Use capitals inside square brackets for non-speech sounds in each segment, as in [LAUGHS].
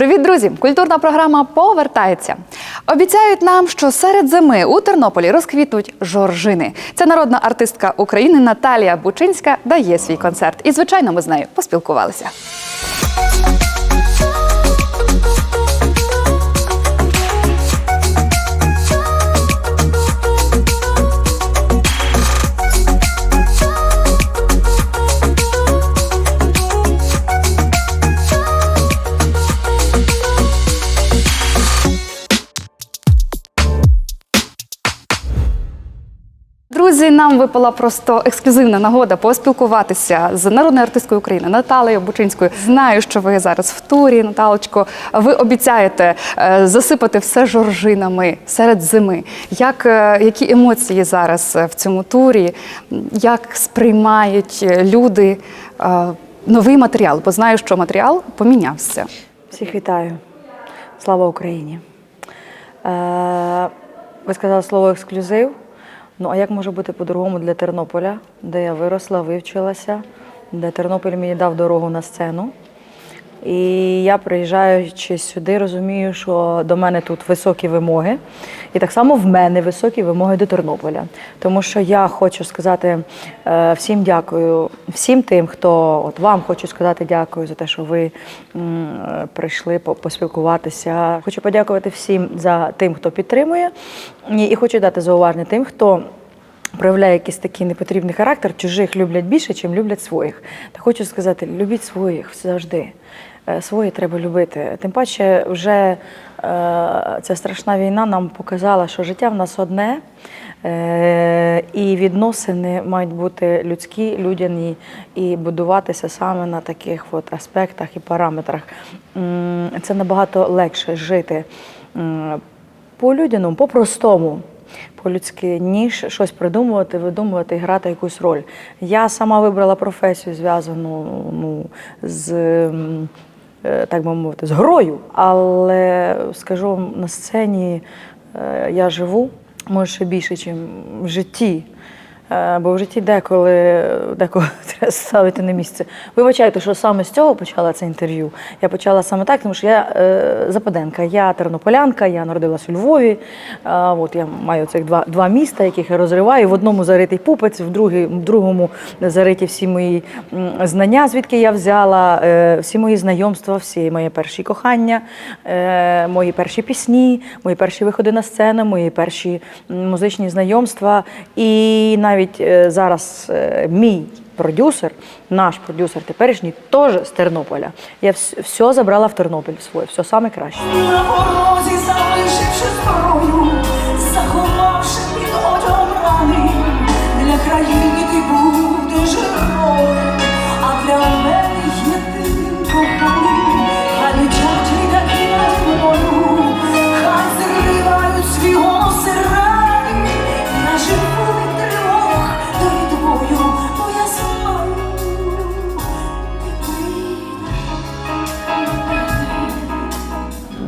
Привіт, друзі! Культурна програма повертається. Обіцяють нам, що серед зими у Тернополі розквітнуть жоржини. Це народна артистка України Наталія Бучинська дає свій концерт. І, звичайно, ми з нею поспілкувалися. Друзі, нам випала просто ексклюзивна нагода поспілкуватися з народною артисткою України Наталею Бучинською. Знаю, що ви зараз в турі, Наталочко. Ви обіцяєте е, засипати все жоржинами серед зими. Як, е, які емоції зараз е, в цьому турі? Як сприймають люди новий матеріал? Бо знаю, що матеріал помінявся. Всіх вітаю. Слава Україні. Ви сказали слово ексклюзив. Ну, а як може бути по-другому для Тернополя, де я виросла, вивчилася, де Тернопіль мені дав дорогу на сцену. І я, приїжджаючи сюди, розумію, що до мене тут високі вимоги. І так само в мене високі вимоги до Тернополя. Тому що я хочу сказати е, всім дякую, всім тим, хто от вам хочу сказати дякую за те, що ви прийшли по- поспілкуватися. Хочу подякувати всім за тим, хто підтримує, і хочу дати зауваження тим, хто проявляє якийсь такий непотрібний характер, чужих люблять більше, чим люблять своїх. Та хочу сказати, любіть своїх завжди. Е, Свої треба любити. Тим паче, вже е, ця страшна війна нам показала, що життя в нас одне, е, і відносини мають бути людські, людяні, і будуватися саме на таких от аспектах і параметрах. Це набагато легше жити по-людяному, по-простому по-людськи, ніж щось придумувати, видумувати і грати якусь роль. Я сама вибрала професію, зв'язану ну, з. Е, Так би мовити, з грою, але скажу вам, на сцені е, я живу, може ще більше, ніж в житті. Е, Бо в житті деколи, деколи [LAUGHS] треба ставити на місце. Вибачайте, що саме з цього почала це інтерв'ю. Я почала саме так, тому що я е, западенка, я тернополянка, я народилась у Львові. Е, от я маю цих два, два міста, яких я розриваю. В одному заритий пупець, в, другий, в другому зариті всі мої знання, звідки я взяла, е, всі мої знайомства, всі мої перші кохання, е, мої перші пісні, мої перші виходи на сцену, мої перші музичні знайомства. І навіть е, зараз е, мій продюсер, наш продюсер теперішній, теж з Тернополя. Я все забрала в Тернопіль своє, все саме краще.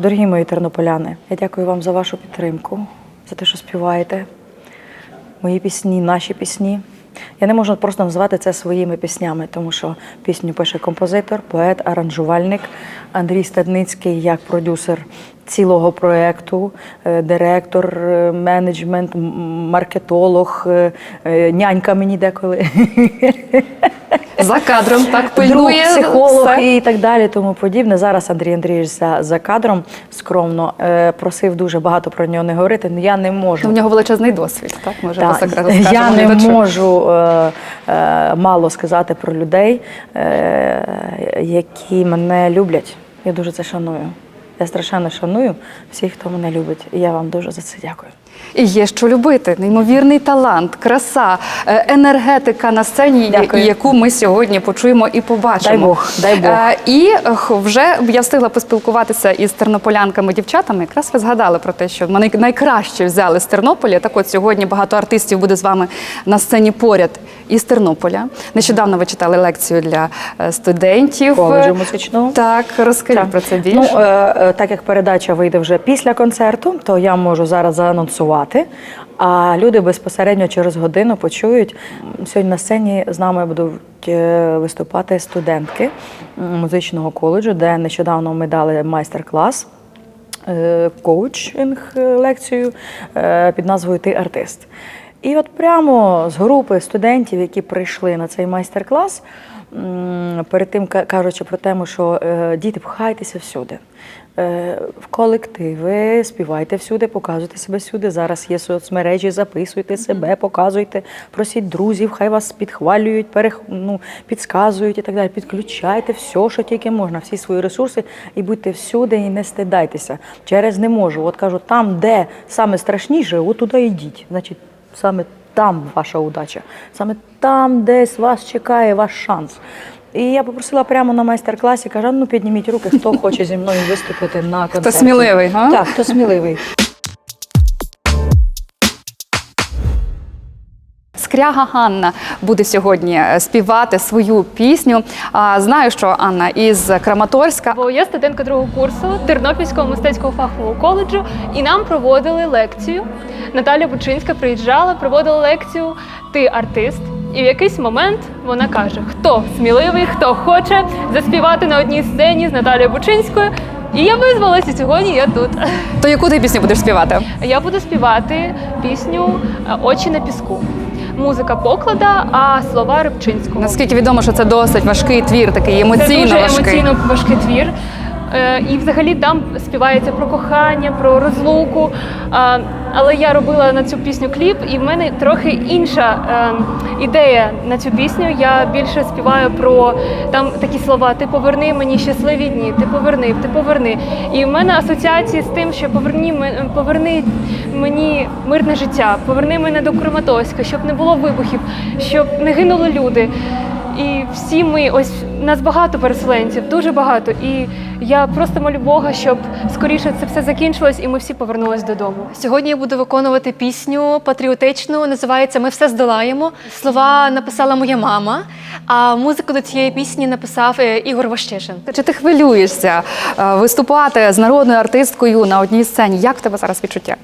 Дорогі мої тернополяни, я дякую вам за вашу підтримку, за те, що співаєте. Мої пісні, наші пісні. Я не можу просто назвати це своїми піснями, тому що пісню пише композитор, поет, аранжувальник Андрій Стадницький як продюсер цілого проєкту, е, директор, е, менеджмент, маркетолог, е, нянька мені деколи. [LAUGHS] За кадром так Друг, психолог все. і так далі, тому подібне. Зараз Андрій Андрійович за, за кадром скромно е, просив дуже багато про нього не говорити. але Я не можу. В нього величезний досвід, так може Так, по секрету я не глядачу. можу е, е, мало сказати про людей, е, які мене люблять. Я дуже це шаную. Я страшенно шаную всіх, хто мене любить. І я вам дуже за це дякую. І є що любити. Неймовірний талант, краса, е, енергетика на сцені, Дякую. яку ми сьогодні почуємо і побачимо. Дай Бог, дай Бог. Е, І вже я встигла поспілкуватися із тернополянками, дівчатами. Якраз ви згадали про те, що мене найкраще взяли з Тернополя. Так от сьогодні багато артистів буде з вами на сцені поряд із Тернополя. Нещодавно ви читали лекцію для е, студентів. Коледжу музичного. Так, розкажіть Так. про це Ну, більше. е, так як передача вийде вже після концерту, то я можу зараз заанонсувати. Працювати. А люди безпосередньо через годину почують. Сьогодні на сцені з нами будуть е, виступати студентки музичного коледжу, де нещодавно ми дали майстер-клас е, коучинг лекцію е, під назвою Ти артист. І от прямо з групи студентів, які прийшли на цей майстер-клас, перед тим кажучи про тему, що діти пхайтеся всюди. Е, В колективи співайте всюди, показуйте себе всюди. Зараз є соцмережі, записуйте себе, показуйте, просіть друзів, хай вас підхвалюють, перех... ну, підсказують і так далі. Підключайте все, що тільки можна, всі свої ресурси, і будьте всюди, і не стидайтеся. Через не можу. От кажу, там, де саме страшніше, от туди йдіть. Значить, саме там ваша удача, саме там десь вас чекає ваш шанс. І я попросила прямо на майстер-класі, кажу, ну підніміть руки, хто хоче зі мною виступити на концерті. сміливий, га? Так, хто сміливий. Скряга Ганна буде сьогодні е, співати свою пісню. А, Знаю, що Анна із Краматорська. Бо я студентка другого курсу Тернопільського мистецького фахового коледжу, і нам проводили лекцію. Наталя Бучинська приїжджала, проводила лекцію Ти артист. І в якийсь момент вона каже: хто сміливий, хто хоче заспівати на одній сцені з Наталією Бучинською. І я визвалася, і сьогодні я тут. То яку ти пісню будеш співати? Я буду співати пісню Очі на піску. Музика поклада, а слова Рибчинського. Наскільки відомо, що це досить важкий твір, такий Це емоційно дуже емоційно важкий твір. Е, І взагалі там співається про кохання, про розлуку. Але я робила на цю пісню кліп, і в мене трохи інша е, ідея на цю пісню. Я більше співаю про там такі слова: Ти поверни мені щасливі дні, ти поверни, ти поверни. І в мене асоціації з тим, що поверні поверни мені мирне життя, поверни мене до Краматорська, щоб не було вибухів, щоб не гинули люди. І всі ми, ось нас багато переселенців, дуже багато. І я просто молю Бога, щоб скоріше це все закінчилось і ми всі повернулись додому. Сьогодні я буду виконувати пісню патріотичну, називається Ми все здолаємо. Слова написала моя мама, а музику до цієї пісні написав е, Ігор Ващишин. Чи ти хвилюєшся е, виступати з народною артисткою на одній сцені? Як в тебе зараз відчуття?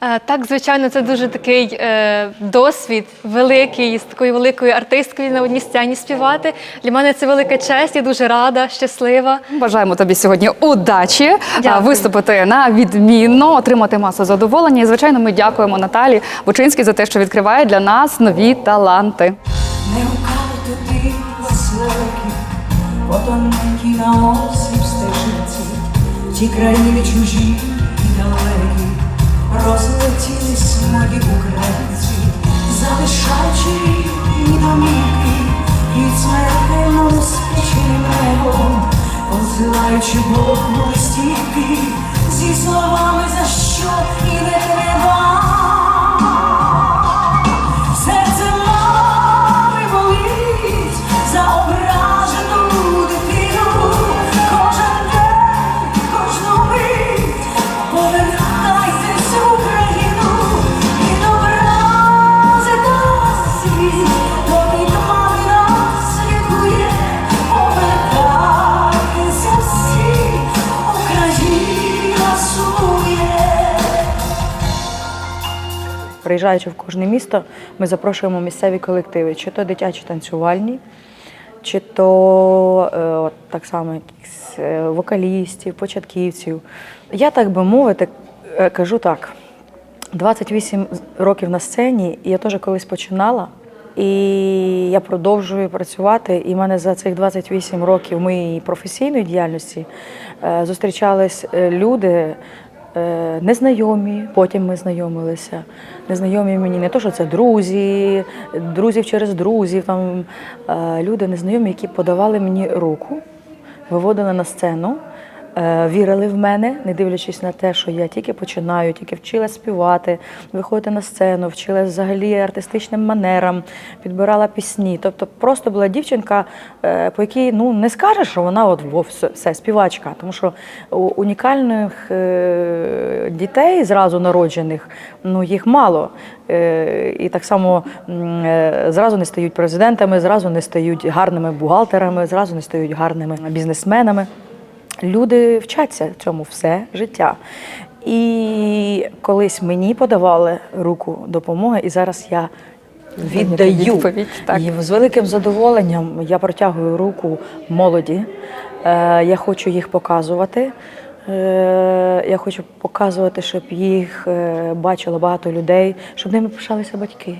Е, Так, звичайно, це дуже такий е, досвід великий з такою великою артисткою на одній сцені співати. Для мене це велика честь, я дуже рада, щаслива. Бажаємо тобі сьогодні удачі е, Дякую. виступити на відмінно, отримати масу задоволення. І звичайно, ми дякуємо Наталі Бучинській за те, що відкриває для нас нові таланти. Не гукали тобі веселки, потоненькі на осіб стежинці, в ті країни чужі і далекі, розлетілись мої українці, залишаючи рідні домівки, під смертельно спіченим небом, посилаючи Богу листівки, зі словами за що і не треба. Приїжджаючи в кожне місто, ми запрошуємо місцеві колективи, чи то дитячі танцювальні, чи то е, от, так само якихось е, вокалістів, початківців. Я, так би мовити, е, кажу так: 28 років на сцені, і я теж колись починала. І я продовжую працювати. І в мене за цих 28 років моєї професійної діяльності зустрічались люди, незнайомі, потім ми знайомилися. Незнайомі мені не то, що це друзі, друзів через друзів, там е, люди незнайомі, які подавали мені руку, виводили на сцену. Е, Вірили в мене, не дивлячись на те, що я тільки починаю, тільки вчила співати, виходити на сцену, вчила взагалі артистичним манерам, підбирала пісні. Тобто просто була дівчинка, е, по якій ну не скажеш, що вона от во, все, співачка, тому що у- унікальних е, дітей зразу народжених, ну їх мало. І так само зразу не стають президентами, зразу не стають гарними бухгалтерами, зразу не стають гарними бізнесменами. Люди вчаться цьому все життя. І колись мені подавали руку допомоги, і зараз я віддаю. відповідь, так. І з великим задоволенням я протягую руку молоді. Е, я хочу їх показувати. Е, я хочу показувати, щоб їх е, бачило багато людей, щоб ними пишалися батьки.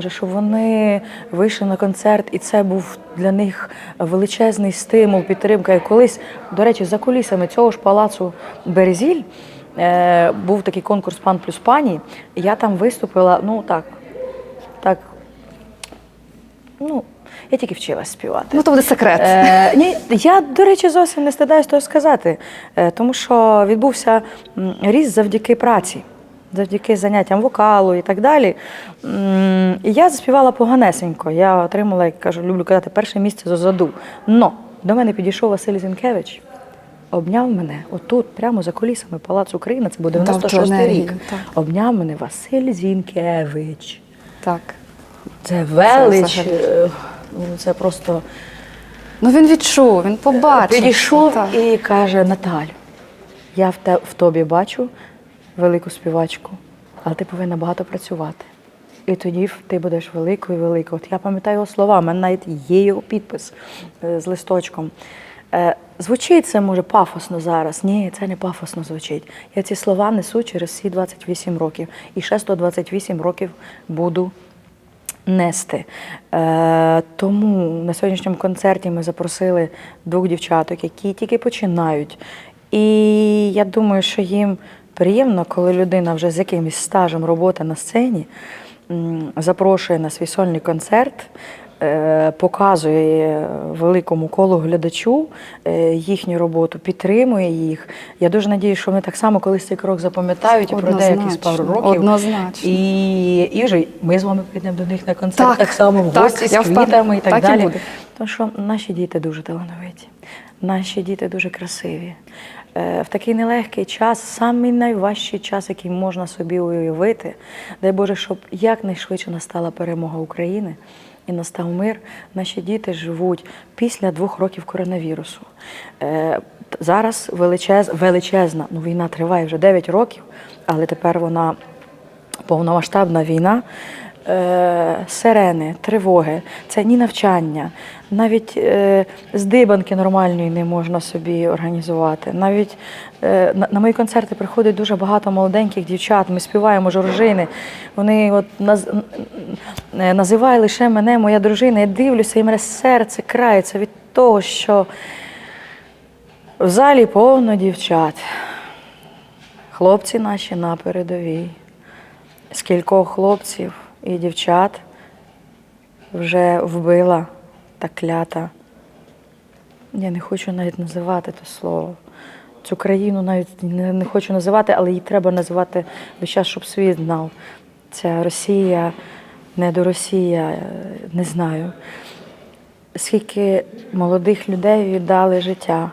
Може, щоб вони вийшли на концерт, і це був для них величезний стимул, підтримка. І колись, до речі, за кулісами цього ж палацу Березіль е, був такий конкурс Пан плюс пані. Я там виступила, ну так, так, ну, я тільки вчилась співати. Ну, то буде секрет. Е, ні, я, до речі, зовсім не стидаюсь того сказати, е, тому що відбувся ріст завдяки праці, завдяки заняттям вокалу і так далі. І я заспівала поганесенько. Я отримала, як кажу, люблю казати, перше місце зозаду. Но до мене підійшов Василь Зінкевич. Обняв мене отут, прямо за колісами Палацу Україна, це був 96-й рік. так. Обняв мене Василь Зінкевич. Так. Це велич. взагалі. е, ну, Це просто Ну він відчув, він побачив. Підійшов Так. і каже: Наталю, я в, те, в тобі бачу велику співачку, але ти повинна багато працювати. І тоді ти будеш великою великою. От я пам'ятаю його слова, в мене навіть є його підпис е, з листочком. Е, звучить це може пафосно зараз. Ні, це не пафосно звучить. Я ці слова несу через всі 28 років. І ще 128 років буду нести. Е, тому на сьогоднішньому концерті ми запросили двох дівчаток, які тільки починають. І я думаю, що їм приємно, коли людина вже з якимось стажем роботи на сцені запрошує на свій сольний концерт. е, Показує великому колу глядачу е, їхню роботу, підтримує їх. Я дуже надію, що вони так само колись цей крок запам'ятають і пройде якісь пару років. однозначно. І, і вже ми з вами прийдемо до них на концерт так, Так, само в так, гості з я впевнена, квітами і так, так і далі. буде. Тому що наші діти дуже талановиті, наші діти дуже красиві. Е, В такий нелегкий час, самий найважчий час, який можна собі уявити. Дай Боже, щоб якнайшвидше настала перемога України і настав мир. Наші діти живуть після двох років коронавірусу. Е, Зараз величез, величезна, ну війна триває вже 9 років, але тепер вона повномасштабна війна, сирени, тривоги, це ні навчання, навіть е, здибанки нормальної не можна собі організувати. Навіть е, на, мої концерти приходить дуже багато молоденьких дівчат. Ми співаємо жоржини. Вони от наз, називають лише мене, моя дружина. Я дивлюся, і мене серце крається від того, що в залі повно дівчат. Хлопці наші на передовій. Скількох хлопців і дівчат вже вбила та клята. Я не хочу навіть називати те слово. Цю країну навіть не, не хочу називати, але її треба називати весь час, щоб світ знав. Ця Росія, не до Росія, не знаю. Скільки молодих людей віддали життя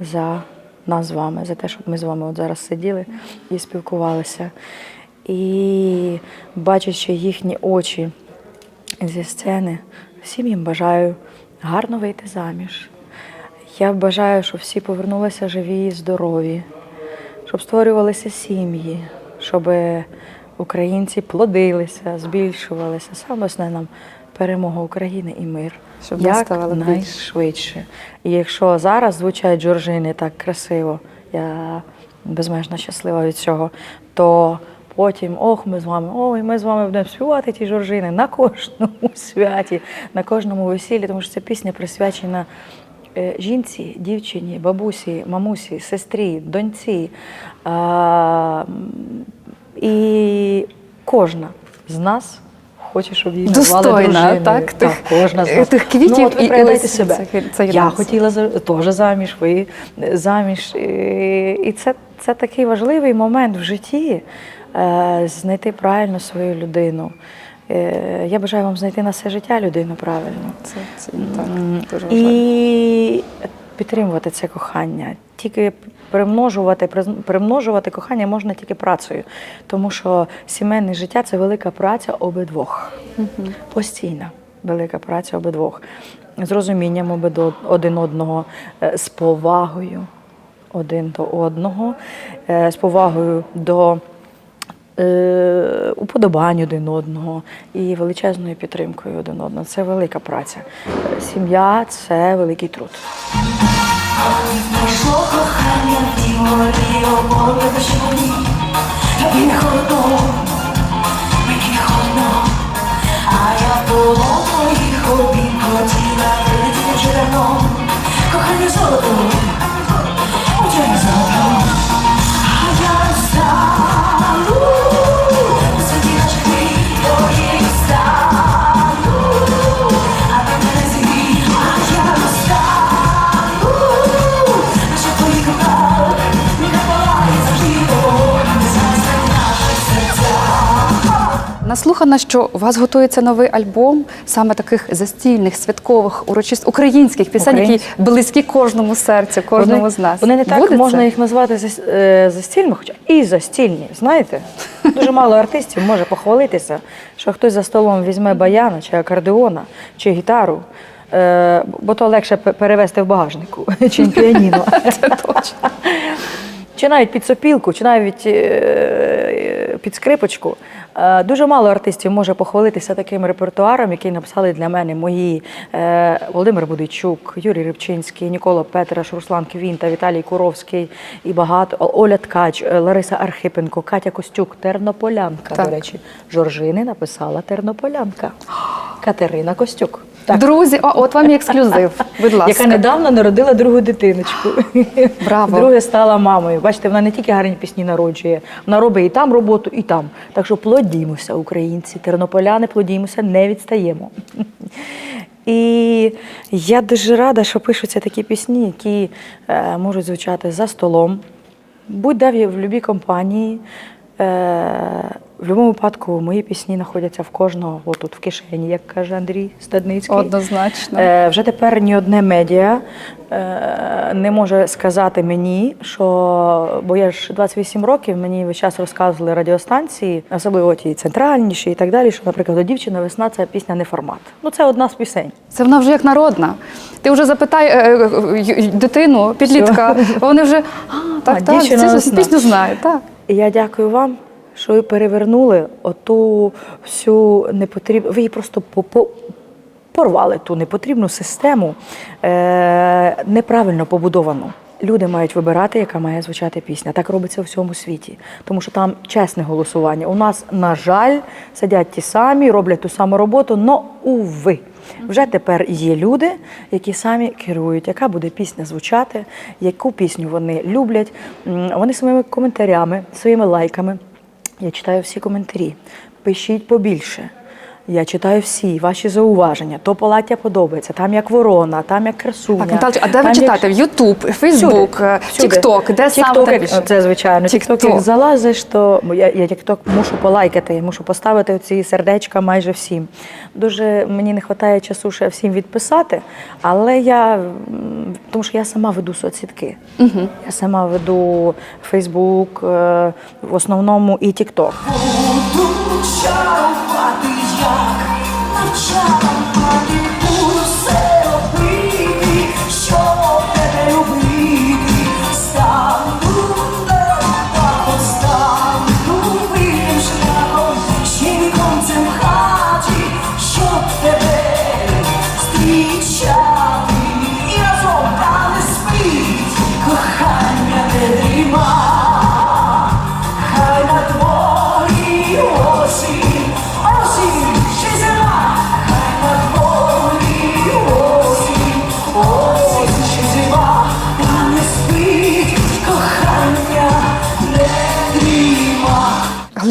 за нас з вами, за те, щоб ми з вами от зараз сиділи і спілкувалися. І бачачи їхні очі зі сцени, всім їм бажаю гарно вийти заміж. Я бажаю, щоб всі повернулися живі і здорові, щоб створювалися сім'ї, щоб українці плодилися, збільшувалися. Саме основне нам перемога України і мир. Щоб Як ставало найшвидше. І якщо зараз звучать джорджини так красиво, я безмежно щаслива від цього, то потім, ох, ми з вами, ой, ми з вами будемо співати ті жоржини на кожному [LAUGHS] святі, на кожному весіллі, тому що ця пісня присвячена е, жінці, дівчині, бабусі, мамусі, сестрі, доньці. А, і кожна з нас хоче, щоб її назвали дружиною. так, так кожна з нас. тих квітів ну, от ви і себе. цих- цієї Я хотіла теж заміж, ви е, заміж. І, і це, це такий важливий момент в житті е, знайти правильно свою людину. Е, я бажаю вам знайти на все життя людину правильно. Це, це так, дуже важливо. І підтримувати це кохання. Тільки примножувати, примножувати кохання можна тільки працею, тому що сімейне життя це велика праця обидвох. Постійна велика праця обидвох. З розумінням обидо- один одного, е, з повагою. один до одного, е, з повагою до е, уподобань один одного і величезною підтримкою один одного. Це велика праця. Е, Сім'я це великий труд. Кохання в Наслухана, що у вас готується новий альбом саме таких застільних, святкових, урочист українських пісень, які близькі кожному серцю, кожному вони, з нас. Вони не так Буде можна це? їх назвати е, застільними, хоча і застільні. Знаєте, дуже мало артистів може похвалитися, що хтось за столом візьме баяна чи акордеона, чи гітару. Е, бо то легше пе- перевезти в багажнику, [LAUGHS] чим піаніно. [LAUGHS] Це точно. Чи навіть під сопілку, чи навіть е, під скрипочку. Е, Дуже мало артистів може похвалитися таким репертуаром, який написали для мене мої е, Володимир Будичук, Юрій Рибчинський, Нікола Петраш, Руслан Квінта, Віталій Куровський і багато Оля Ткач, Лариса Архипенко, Катя Костюк, Тернополянка. Так. До речі, Жоржини написала Тернополянка. [GASPS] Катерина Костюк. Так. Друзі, о, от вам і ексклюзив. Будь ласка. Яка недавно народила другу дитиночку. Браво. Друге стала мамою. Бачите, вона не тільки гарні пісні народжує, вона робить і там роботу, і там. Так що плодімося, українці, тернополяни, плодімося, не відстаємо. І я дуже рада, що пишуться такі пісні, які е, можуть звучати за столом, будь-де в в будь-якій компанії. Е, в будь-якому випадку мої пісні знаходяться в кожного отут в кишені, як каже Андрій Стадницький. Однозначно. Е, вже тепер ні одне медіа е, не може сказати мені, що бо я ж 28 років, мені весь час розказували радіостанції, особливо ті центральніші і так далі, що, наприклад, дівчина весна це пісня не формат. Ну це одна з пісень. Це вона вже як народна. Ти вже запитай е, е, дитину, підлітка. Вони вже а, так, А, так, цю весна». пісню знають. Так. Я дякую вам, що ви перевернули оту всю непотрібну. Ви її просто по- порвали ту непотрібну систему, е- неправильно побудовану. Люди мають вибирати, яка має звучати пісня. Так робиться у всьому світі, тому що там чесне голосування. У нас, на жаль, сидять ті самі, роблять ту саму роботу, но уви. Вже тепер є люди, які самі керують, яка буде пісня звучати, яку пісню вони люблять. Вони своїми коментарями, своїми лайками. Я читаю всі коментарі. Пишіть побільше. Я читаю всі ваші зауваження. То палаття подобається, там як ворона, там як красуня. Так, Наталочка, а де там ви як- читаєте? В Ютуб, Фейсбук, е. Тікток, де саме TikTok, так? Це звичайно. Тікток, TikTok. як залазиш, то я, я тікток мушу полайкати, мушу поставити ці сердечка майже всім. Дуже мені не вистачає часу ще всім відписати, але я тому що я сама веду соцсітки. Угу. Я сама веду Фейсбук, е, в основному і Тікток. Буду чарувати, як навчала мати, буду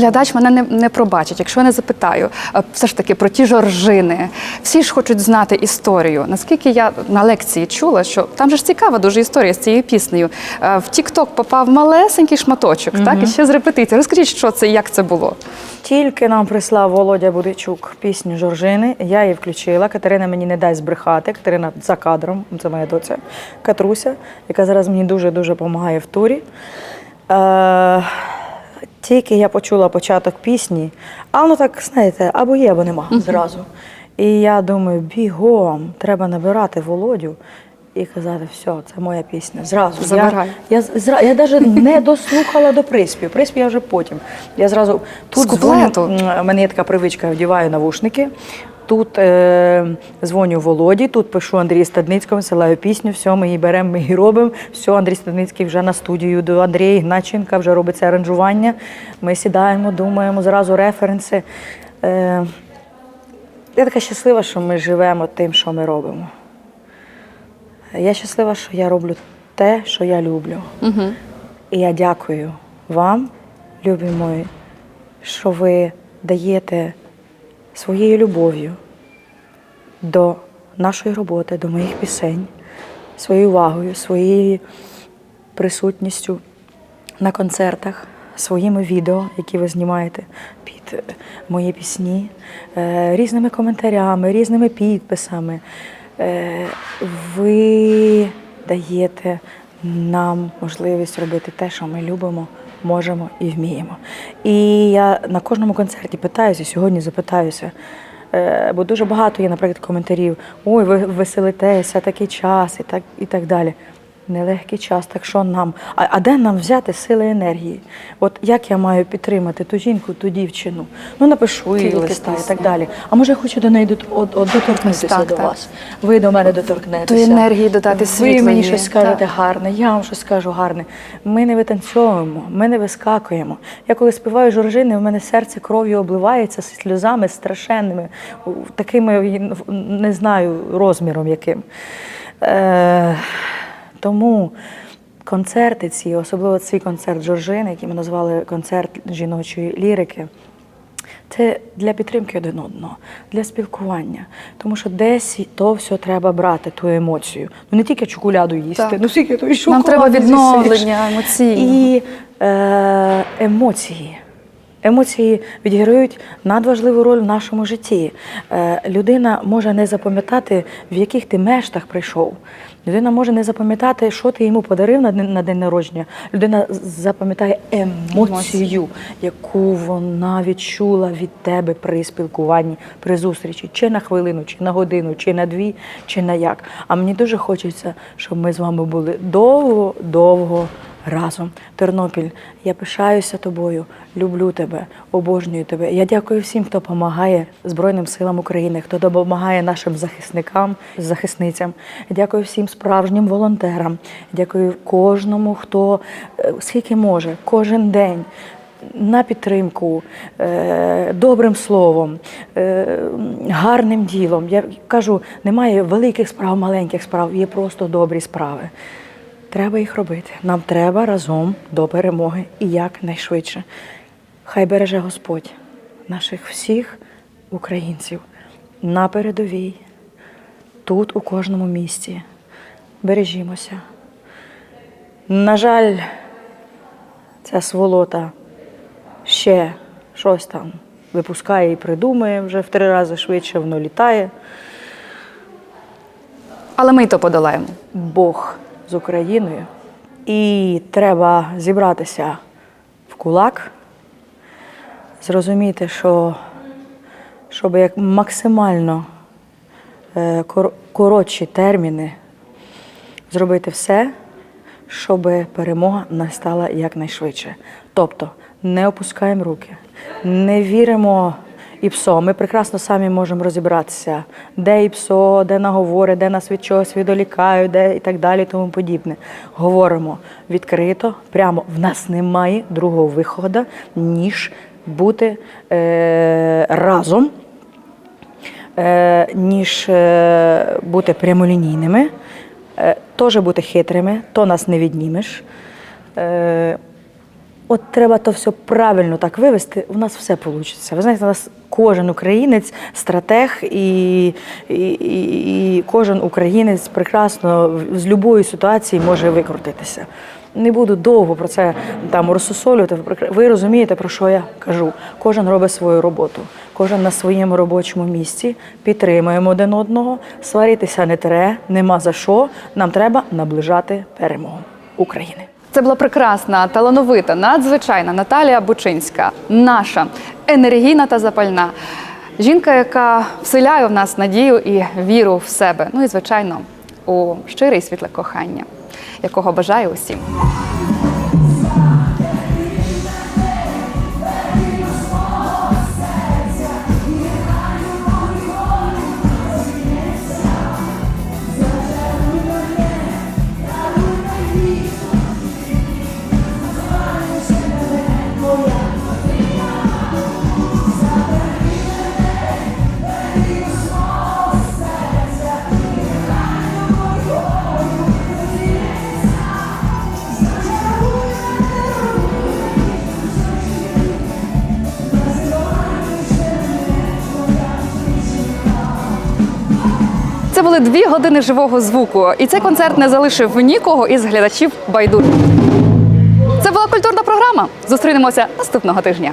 Глядач мене не, не пробачить, якщо я не запитаю е, все ж таки про ті жоржини. Всі ж хочуть знати історію. Наскільки я на лекції чула, що там же ж цікава дуже історія з цією піснею. Е, В Тік-Ток попав малесенький шматочок, так і ще з репетиції. Розкажіть, що це і як це було? Тільки нам прислав Володя Будичук пісню Жоржини. Я її включила. Катерина мені не дасть збрехати. Катерина за кадром, це моя доця Катруся, яка зараз мені дуже-дуже допомагає в турі. Е, тільки я почула початок пісні, а воно так, знаєте, або є, або нема зразу. І я думаю, бігом, треба набирати Володю і казати, все, це моя пісня. Зразу. Забирай. Я, я, я навіть не дослухала до приспів. Приспів я вже потім. Я зразу тут дзвоню, у мене є така привичка, вдіваю навушники. Тут е, дзвоню Володі, тут пишу Андрію Стадницькому, силаю пісню, все, ми її беремо, ми її робимо. Все, Андрій Стадницький вже на студію до Андрія Ігначенка, вже робиться аранжування. Ми сідаємо, думаємо, зразу референси. Е, я така щаслива, що ми живемо тим, що ми робимо. Я щаслива, що я роблю те, що я люблю. Угу. І я дякую вам, любі мої, що ви даєте своєю любов'ю до нашої роботи, до моїх пісень, своєю увагою, своєю присутністю на концертах, своїми відео, які ви знімаєте під е, мої пісні, е, різними коментарями, різними підписами. Е, Ви даєте нам можливість робити те, що ми любимо, можемо і вміємо. І я на кожному концерті питаюся, сьогодні запитаюся. Е, Бо дуже багато є, наприклад, коментарів: ой, ви веселитеся, такий час і так, і так далі. Нелегкий час, так що нам? А, а де нам взяти сили енергії? От як я маю підтримати ту жінку, ту дівчину? Ну напишу їй листа і так далі. А може я хочу до неї дот- от, от доторкнутися Так, до так. вас. Ви до мене доторкнетеся. Тої енергії додати Ви світлої. мені щось скажете Так. гарне, я вам щось скажу гарне. Ми не витанцьовуємо, ми не вискакуємо. Я коли співаю жоржини, в мене серце кров'ю обливається сльозами страшенними, такими не знаю розміром яким. Е, тому концерти ці, особливо цей концерт Жоржини, який ми назвали концерт жіночої лірики. Це для підтримки один одного, для спілкування. Тому що десь то все треба брати, ту емоцію. Ну не тільки чоколяду їсти, Так. ну скільки той Нам треба відновлення емоційного. І е, емоції. Емоції відіграють надважливу роль в нашому житті. Е, людина може не запам'ятати, в яких ти мештах прийшов. Людина може не запам'ятати, що ти йому подарив на на день народження. Людина запам'ятає емоцію, яку вона відчула від тебе при спілкуванні, при зустрічі, чи на хвилину, чи на годину, чи на дві, чи на як. А мені дуже хочеться, щоб ми з вами були довго-довго разом. Тернопіль, я пишаюся тобою, люблю тебе, обожнюю тебе. Я дякую всім, хто допомагає Збройним силам України, хто допомагає нашим захисникам, захисницям. Дякую всім справжнім волонтерам. Дякую кожному, хто е, скільки може, кожен день. На підтримку, е, добрим словом, е, гарним ділом. Я кажу, немає великих справ, маленьких справ, є просто добрі справи. Треба їх робити. Нам треба разом до перемоги і якнайшвидше. Хай береже Господь наших всіх українців на передовій, тут, у кожному місті. Бережімося. На жаль, ця сволота ще щось там випускає і придумує вже в три рази швидше, воно літає. Але ми й то подолаємо. Бог з Україною. І треба зібратися в кулак, зрозуміти, що щоб як максимально е, коротші терміни зробити все, щоб перемога настала якнайшвидше. Тобто не опускаємо руки, не віримо ІПСО. Ми прекрасно самі можемо розібратися, де ІПСО, де наговори, де нас від чогось відволікають, де і так далі, і тому подібне. Говоримо відкрито, прямо в нас немає другого виходу, ніж бути е, разом е, ніж е, бути прямолінійними, теж бути хитрими, то нас не віднімеш. Е, От треба то все правильно так вивести, у нас все вийде. Ви знаєте, у нас кожен українець стратег, і, і, і, і кожен українець прекрасно з будь-якої ситуації може викрутитися. Не буду довго про це там розсусолювати. Ви розумієте, про що я кажу. Кожен робить свою роботу, кожен на своєму робочому місці. Підтримуємо один одного, сваритися не треба, нема за що. Нам треба наближати перемогу України. Це була прекрасна, талановита, надзвичайна Наталія Бучинська, наша енергійна та запальна жінка, яка вселяє в нас надію і віру в себе. Ну і звичайно, у щире і світле кохання, якого бажаю усім. Були дві години живого звуку, і цей концерт не залишив нікого із глядачів байдужим. Це була культурна програма. Зустрінемося наступного тижня.